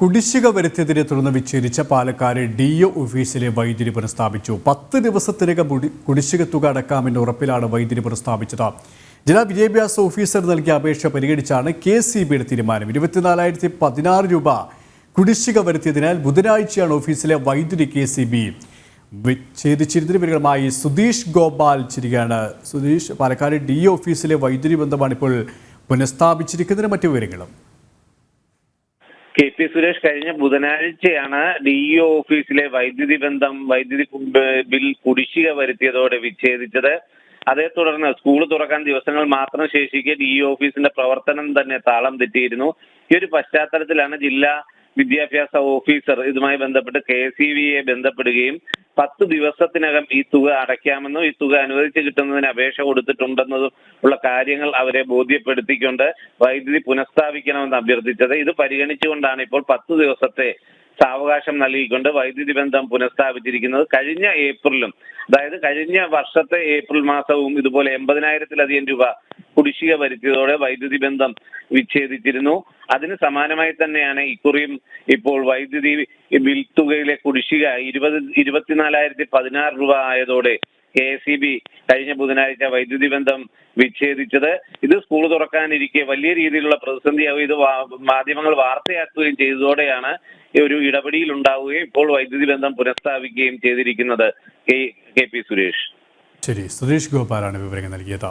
കുടിശ്ശിക വരുത്തിയതിനെ തുടർന്ന് വിച്ഛേദിച്ച Palakkad D O ഓഫീസിലെ വൈദ്യുതി പുനഃസ്ഥാപിച്ചു. പത്ത് ദിവസത്തിനകം കുടി- കുടിശ്ശിക തുക അടക്കാമെന്ന ഉറപ്പിലാണ് വൈദ്യുതി പുനഃസ്ഥാപിച്ചത്. ജില്ലാ വിദ്യാഭ്യാസ ഓഫീസർ നൽകിയ അപേക്ഷ പരിഗണിച്ചാണ് കെ സി ബിയുടെ തീരുമാനം. ഇരുപത്തിനാലായിരത്തി പതിനാറ് രൂപ കുടിശ്ശിക വരുത്തിയതിനാൽ ബുധനാഴ്ചയാണ് ഓഫീസിലെ വൈദ്യുതി കെ സി ബി വിച്ഛേദിച്ചിരുന്നതിന് വിവരങ്ങളുമായി സുധീഷ് ഗോപാൽ ചിരികയാണ് സുധീഷ് പാലക്കാട് ഡി ഓഫീസിലെ വൈദ്യുതി ബന്ധമാണ് ഇപ്പോൾ പുനഃസ്ഥാപിച്ചിരിക്കുന്നതിന് മറ്റു വിവരങ്ങളും കെ പി സുരേഷ് കഴിഞ്ഞ ബുധനാഴ്ചയാണ് ഡി ഇ ഓഫീസിലെ വൈദ്യുതി ബന്ധം വൈദ്യുതി ബിൽ കുടിശ്ശിക വരുത്തിയതോടെ വിച്ഛേദിച്ചത്. അതേ തുടർന്ന് സ്കൂൾ തുറക്കാൻ ദിവസങ്ങൾ മാത്രം ശേഷിക്കെ ഡി ഇ ഓഫീസിന്റെ പ്രവർത്തനം തന്നെ താളം തെറ്റിയിരുന്നു. ഈ ഒരു പശ്ചാത്തലത്തിലാണ് ജില്ലാ വിദ്യാഭ്യാസ ഓഫീസർ ഇതുമായി ബന്ധപ്പെട്ട് കെ എസ് ബിയെ ബന്ധപ്പെടുകയും പത്ത് ദിവസത്തിനകം ഈ തുക അടയ്ക്കാമെന്നും ഈ തുക അനുവദിച്ച് കിട്ടുന്നതിന് അപേക്ഷ കൊടുത്തിട്ടുണ്ടെന്നതും ഉള്ള കാര്യങ്ങൾ അവരെ ബോധ്യപ്പെടുത്തിക്കൊണ്ട് വൈദ്യുതി പുനഃസ്ഥാപിക്കണമെന്ന് അഭ്യർത്ഥിച്ചത്. ഇത് പരിഗണിച്ചുകൊണ്ടാണ് ഇപ്പോൾ പത്ത് ദിവസത്തെ സാവകാശം നൽകിക്കൊണ്ട് വൈദ്യുതി ബന്ധം പുനഃസ്ഥാപിച്ചിരിക്കുന്നത്. കഴിഞ്ഞ ഏപ്രിലും അതായത് കഴിഞ്ഞ വർഷത്തെ ഏപ്രിൽ മാസവും ഇതുപോലെ എൺപതിനായിരത്തിലധികം രൂപ കുടിശ്ശിക വരുത്തിയതോടെ വൈദ്യുതി ബന്ധം വിച്ഛേദിച്ചിരുന്നു. അതിന് സമാനമായി തന്നെയാണ് ഇക്കുറിയും ഇപ്പോൾ വൈദ്യുതി ബിൽ തുകയിലെ കുടിശ്ശിക ഇരുപത് ഇരുപത്തിനാലായിരത്തി പതിനാറ് രൂപ ആയതോടെ കെ എസ് ഇ ബി കഴിഞ്ഞ ബുധനാഴ്ച വൈദ്യുതി ബന്ധം വിച്ഛേദിച്ചത്. ഇത് സ്കൂൾ തുറക്കാനിരിക്കെ വലിയ രീതിയിലുള്ള പ്രതിസന്ധിയാവുകയും ഇത് മാധ്യമങ്ങൾ വാർത്തയാക്കുകയും ചെയ്തതോടെയാണ് ഒരു ഇടപെടിയിൽ ഉണ്ടാവുകയും ഇപ്പോൾ വൈദ്യുതി ബന്ധം പുനഃസ്ഥാപിക്കുകയും ചെയ്തിരിക്കുന്നത് കെ കെ പി സുരേഷ്. ശരി സുരേഷ് ഗോപാലാണ് വിവരങ്ങൾ നൽകിയത്.